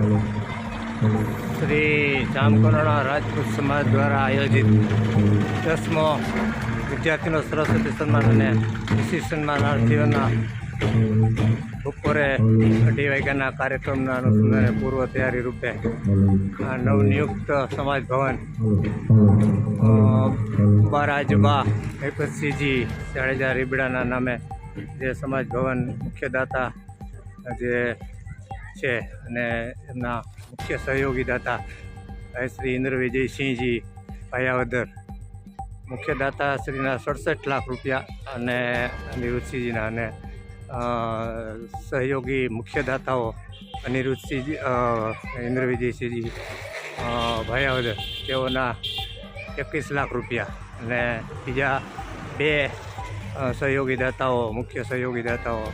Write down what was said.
શ્રી જામકરણા રાજપૂત સમાજ દ્વારા આયોજિત દસમો વિદ્યાર્થીનો સરસ્વતી સન્માન અને વિશિષ્ટ સન્માનાર્થીઓના બપોરે અઢી વાગ્યાના કાર્યક્રમના અનુસંધાને પૂર્વ તૈયારી રૂપે આ નવનિયુક્ત સમાજ ભવન બારાજબા હેપતસિંહજી જાડેજા રીબડાના નામે જે સમાજ ભવન મુખ્યદાતા જે છે અને એમના મુખ્ય સહયોગી દાતા શ્રી ઇન્દ્ર વિજયસિંહજી પાયાવદર. મુખ્ય દાતા શ્રીના સડસઠ લાખ રૂપિયા અને અનિરુદ્ધસિંહજીના અને સહયોગી મુખ્ય દાતાઓ અનિરુદ્ધસિંહજી ઇન્દ્ર વિજયસિંહજી ભાયાવદર તેઓના એકવીસ લાખ રૂપિયા અને બીજા બે સહયોગી દાતાઓ, મુખ્ય સહયોગી દાતાઓ